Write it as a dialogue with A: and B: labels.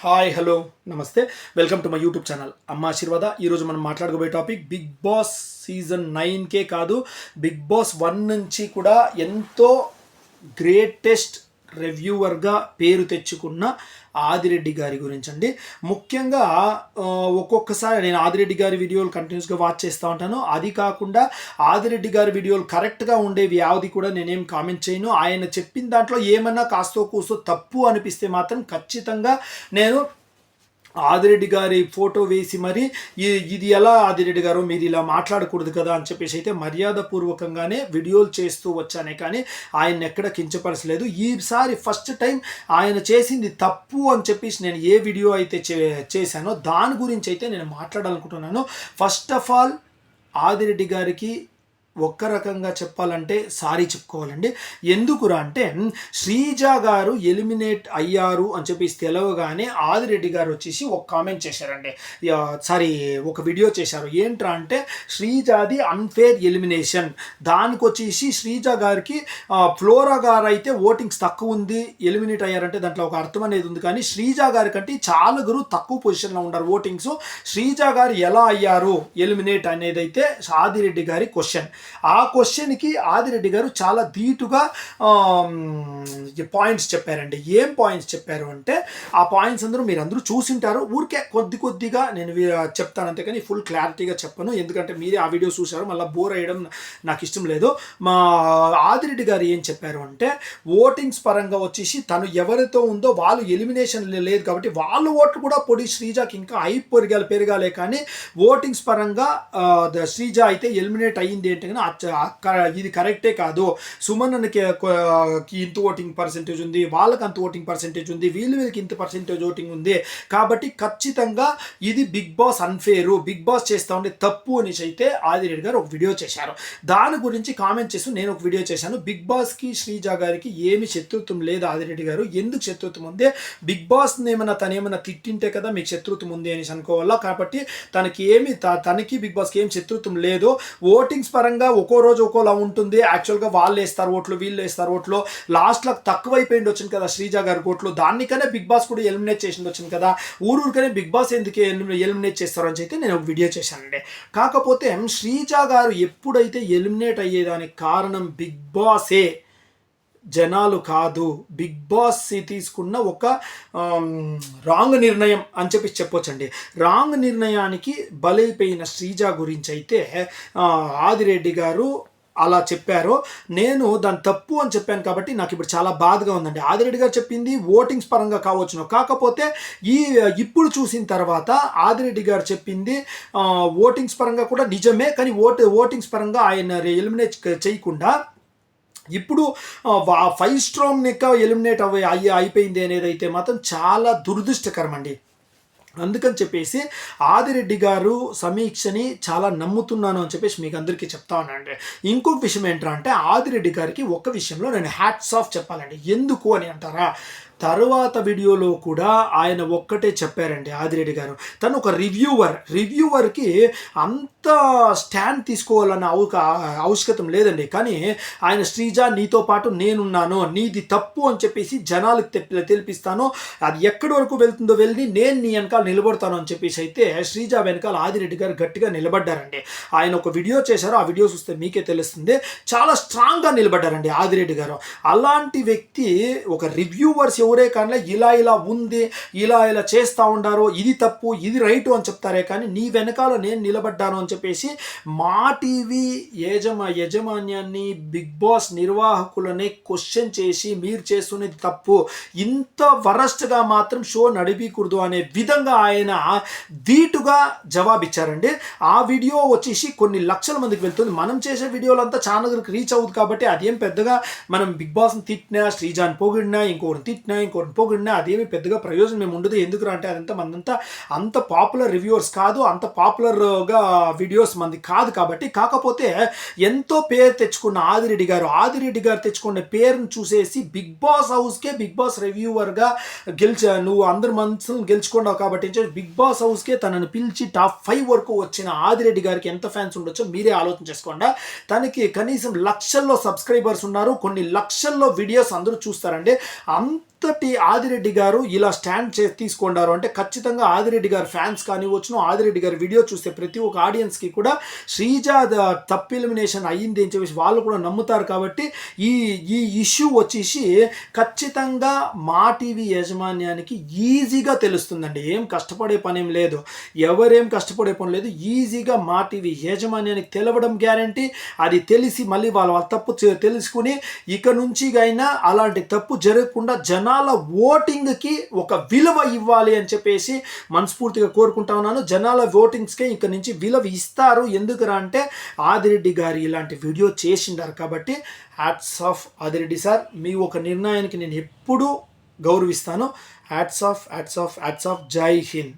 A: Hi hello namaste welcome to my YouTube channel Amma Ashirvada ఈరోజు మనం మాట్లాడుకోబోయే topic Bigg Boss season నైన్కే కాదు బిగ్ బాస్ వన్ నుంచి కూడా ఎంతో గ్రేటెస్ట్ రివ్యూవర్గా పేరు తెచ్చుకున్న ఆదిరెడ్డి గారి గురించి అండి ముఖ్యంగా ఒక్కొక్కసారి నేను ఆదిరెడ్డి గారి వీడియోలు కంటిన్యూస్గా వాచ్ చేస్తూ ఉంటాను. అది కాకుండా ఆదిరెడ్డి గారి వీడియోలు కరెక్ట్గా ఉండేవి యావది కూడా నేనేం కామెంట్ చేయను. ఆయన చెప్పిన దాంట్లో ఏమన్నా కాస్తో కూస్తో తప్పు అనిపిస్తే మాత్రం ఖచ్చితంగా నేను ఆదిరెడ్డి గారి ఫోటో వేసి మరి ఇది ఎలా ఆదిరెడ్డి గారు మీరు ఇలా మాట్లాడకూడదు కదా అని చెప్పేసి అయితే మర్యాదపూర్వకంగానే వీడియోలు చేస్తూ వచ్చానే కానీ ఆయన ఎక్కడ కించపరచలేదు. ఈసారి ఫస్ట్ టైం ఆయన చేసింది తప్పు అని చెప్పేసి నేను ఏ వీడియో అయితే చే చేశానో దాని గురించి అయితే నేను మాట్లాడాలనుకుంటున్నాను. ఫస్ట్ ఆఫ్ ఆల్ ఆదిరెడ్డి గారికి ఒక్క రకంగా చెప్పాలంటే సారీ చెప్పుకోవాలండి. ఎందుకురా అంటే శ్రీజ గారు ఎలిమినేట్ అయ్యారు అని చెప్పేసి తెలవగానే ఆదిరెడ్డి గారు వచ్చేసి ఒక కామెంట్ చేశారండి. సారీ ఒక వీడియో చేశారు. ఏంట్రా అంటే శ్రీజాది అన్ఫేర్ ఎలిమినేషన్ దానికి వచ్చేసి శ్రీజ గారికి ఫ్లోరా గారు అయితే ఓటింగ్స్ తక్కువ ఉంది ఎలిమినేట్ అయ్యారంటే దాంట్లో ఒక అర్థం అనేది ఉంది. కానీ శ్రీజ గారి కంటే చాలా గురు తక్కువ పొజిషన్లో ఉన్నారు ఓటింగ్స్ శ్రీజ గారు ఎలా అయ్యారు? ఎలిమినేట్ అనేది అయితే ఆదిరెడ్డి గారి క్వశ్చన్ ఆ క్వశ్చన్కి ఆదిరెడ్డి గారు చాలా ధీటుగా పాయింట్స్ చెప్పారండి. ఏం పాయింట్స్ చెప్పారు అంటే ఆ పాయింట్స్ అందరూ మీరు అందరూ చూసింటారు. ఊరికే కొద్ది కొద్దిగా నేను చెప్తాను అంతేకాని ఫుల్ క్లారిటీగా చెప్పను. ఎందుకంటే మీరే ఆ వీడియో చూశారు. మళ్ళీ బోర్ అయ్యడం నాకు ఇష్టం లేదు. మా ఆదిరెడ్డి గారు ఏం చెప్పారు అంటే ఓటింగ్స్ పరంగా వచ్చేసి తను ఎవరితో ఉందో వాళ్ళు ఎలిమినేషన్ లేదు కాబట్టి వాళ్ళ ఓట్లు కూడా పొడి శ్రీజాకి ఇంకా హై పెరగాలి పెరగాలే కానీ ఓటింగ్స్ పరంగా ద- శ్రీజ అయితే ఎలిమినేట్ అయ్యింది ఏంటి కానీ ఇది కరెక్టే కాదు. సుమన్నకి ఇంత ఓటింగ్ పర్సెంటేజ్ ఉంది వాళ్ళకి అంత ఓటింగ్ పర్సెంటేజ్ ఉంది వీళ్ళు వీళ్ళకి ఇంత పర్సెంటేజ్ ఓటింగ్ ఉంది. కాబట్టి ఖచ్చితంగా ఇది big boss unfair. Big boss చేస్తా ఉండే తప్పు అనేసి అయితే ఆదిరెడ్డి గారు ఒక వీడియో చేశారు. దాని గురించి కామెంట్ చేస్తూ నేను ఒక వీడియో చేశాను. బిగ్ బాస్కి శ్రీజ గారికి ఏమి శత్రుత్వం లేదు ఆదిరెడ్డి గారు. ఎందుకు శత్రుత్వం ఉంది? బిగ్ బాస్ ఏమైనా తను ఏమైనా తిట్టింటే కదా మీకు శత్రుత్వం ఉంది అనేసి అనుకోవాలా? కాబట్టి తనకి ఏమి త- తనకి బిగ్ బాస్కి ఏం శత్రుత్వం లేదు. ఓటింగ్స్ పరంగా ఒక్కో రోజు ఒక్కోలా ఉంటుంది. యాక్చువల్గా వాళ్ళు వేస్తారు ఓట్లు వీళ్ళు వేస్తారు ఓట్లు. లాస్ట్లో తక్కువైపోయింది వచ్చింది కదా శ్రీజ గారి ఓట్లు. దానికనే బిగ్ బాస్ కూడా ఎలిమినేట్ చేసింది వచ్చింది కదా. ఊరూరికనే బిగ్ బాస్ ఎందుకు ఎలిమినేట్ చేస్తారు అని అయితే నేను ఒక వీడియో చేశానండి. కాకపోతే శ్రీజ గారు ఎప్పుడైతే ఎలిమినేట్ అయ్యేదానికి కారణం బిగ్ బాసే జనాలు కాదు. బిగ్ బాస్ తీసుకున్న ఒక రాంగ్ నిర్ణయం అని చెప్పి చెప్పొచ్చండి. రాంగ్ నిర్ణయానికి బలైపోయిన శ్రీజ గురించి అయితే ఆదిరెడ్డి గారు అలా చెప్పారు. నేను దాని తప్పు అని చెప్పాను కాబట్టి నాకు ఇప్పుడు చాలా బాధగా ఉందండి. ఆదిరెడ్డి గారు చెప్పింది ఓటింగ్స్ పరంగా కావచ్చును. కాకపోతే ఈ ఇప్పుడు చూసిన తర్వాత ఆదిరెడ్డి గారు చెప్పింది ఓటింగ్స్ పరంగా కూడా నిజమే. కానీ ఓట్ ఓటింగ్స్ పరంగా ఆయన ఎలిమినేట్ చేయకుండా ఇప్పుడు ఫైవ్ స్ట్రాంగ్ నెక్క ఎలిమినేట్ అవ్వ అయ్యి అయిపోయింది అనేది అయితే మాత్రం చాలా దురదృష్టకరం అండి అందుకని చెప్పేసి ఆదిరెడ్డి గారు సమీక్షని చాలా నమ్ముతున్నాను అని చెప్పేసి మీకు అందరికీ చెప్తా ఉన్నానండి. ఇంకొక విషయం ఏంటంటే ఆదిరెడ్డి గారికి ఒక విషయంలో నేను హ్యాట్స్ ఆఫ్ చెప్పాలండి. ఎందుకు అని అంటారా? తరువాత వీడియోలో కూడా ఆయన ఒక్కటే చెప్పారండి ఆదిరెడ్డి గారు. తను ఒక రివ్యూవర్. రివ్యూవర్కి అంత స్టాండ్ తీసుకోవాలన్న అవు అవశ్యకతం లేదండి. కానీ ఆయన శ్రీజ నీతో పాటు నేనున్నాను నీది తప్పు అని చెప్పేసి జనాలకు తెప్పి తెలిపిస్తాను అది ఎక్కడి వరకు వెళ్తుందో వెళ్ళి నేను నీ వెనకాల నిలబడతాను అని చెప్పేసి అయితే శ్రీజ వెనకాల ఆదిరెడ్డి గారు గట్టిగా నిలబడ్డారండి. ఆయన ఒక వీడియో చేశారు ఆ వీడియో చూస్తే మీకే తెలుస్తుంది చాలా స్ట్రాంగ్గా నిలబడ్డారండి ఆదిరెడ్డి గారు. అలాంటి వ్యక్తి ఒక రివ్యూవర్స్ ఎవరే ఇలా ఇలా ఉంది ఇలా ఇలా చేస్తూ ఉండారు ఇది తప్పు ఇది రైటు అని చెప్తారే కానీ నీ వెనకాల నేను నిలబడ్డాను అని చెప్పేసి మా టీవీ యజమా యజమాన్యాన్ని బిగ్ బాస్ నిర్వాహకులని క్వశ్చన్ చేసి మీరు చేస్తున్నది తప్పు. ఇంత వరస్ట్గా మాత్రం షో నడిపికూడదు అనే విధంగా ఆయన ధీటుగా జవాబిచ్చారండి. ఆ వీడియో వచ్చేసి కొన్ని లక్షల మందికి వెళ్తుంది. మనం చేసే వీడియోలంతా చాలా దగ్గరికి రీచ్ అవుతుంది కాబట్టి అదేం పెద్దగా మనం బిగ్ బాస్ని తిట్టినా శ్రీజాన్ పొగిడినా ఇంకొకరిని తిట్టినా ఇంకొకరిని పొగిడినా అదేమి పెద్దగా ప్రయోజనం మేము ఉండదు. ఎందుకు అంటే అదంతా మనంతా అంత పాపులర్ రివ్యూవర్స్ కాదు అంత పాపులర్గా వీడియోస్ మంది కాదు కాబట్టి. కాకపోతే ఎంతో పేరు తెచ్చుకున్న ఆదిరెడ్డి గారు ఆదిరెడ్డి గారు తెచ్చుకున్న పేరును చూసేసి బిగ్ బాస్ హౌస్కే బిగ్ బాస్ రివ్యూవర్గా గెలిచా నువ్వు అందరి మనసులను గెలుచుకున్నావు కాబట్టి బిగ్ బాస్ హౌస్కే తనను పిలిచి టాప్ ఫైవ్ వరకు వచ్చిన ఆదిరెడ్డి గారికి ఎంత ఫ్యాన్స్ ఉండొచ్చో మీరే ఆలోచన చేసుకోండి. తనకి కనీసం లక్షల్లో సబ్స్క్రైబర్స్ ఉన్నారు. కొన్ని లక్షల్లో వీడియోస్ అందరూ చూస్తారండి. అంత ఇంతటి ఆదిరెడ్డి గారు ఇలా స్టాండ్ చే తీసుకున్నారు అంటే ఖచ్చితంగా ఆదిరెడ్డి గారు ఫ్యాన్స్ కానివ్వచ్చును. ఆదిరెడ్డి గారి వీడియో చూస్తే ప్రతి ఒక్క ఆడియన్స్కి కూడా శ్రీజ ద- తప్పు ఎలిమినేషన్ అయ్యింది అని చెప్పేసి వాళ్ళు కూడా నమ్ముతారు కాబట్టి ఈ ఈ ఇష్యూ వచ్చేసి ఖచ్చితంగా మా టీవీ యాజమాన్యానికి ఈజీగా తెలుస్తుందండి. ఏం కష్టపడే పనేం లేదు. ఎవరేం కష్టపడే పని లేదు. ఈజీగా మా టీవీ యాజమాన్యానికి తెలవడం గ్యారంటీ. అది తెలిసి మళ్ళీ వాళ్ళ వాళ్ళ తప్పు చే- తెలుసుకుని ఇక నుంచి అయినా అలాంటి తప్పు జరగకుండా జనాల ఓటింగ్కి ఒక విలువ ఇవ్వాలి అని చెప్పేసి మనస్ఫూర్తిగా కోరుకుంటా ఉన్నాను. జనాల ఓటింగ్స్కే ఇక నుంచి విలువ ఇస్తారు. ఎందుకురా అంటే ఆదిరెడ్డి గారు ఇలాంటి వీడియో చేసిండారు కాబట్టి హ్యాట్స్ ఆఫ్ ఆదిరెడ్డి సార్. మీ ఒక నిర్ణయానికి నేను ఎప్పుడూ గౌరవిస్తాను. Hats off hats off hats off. Jai Hind.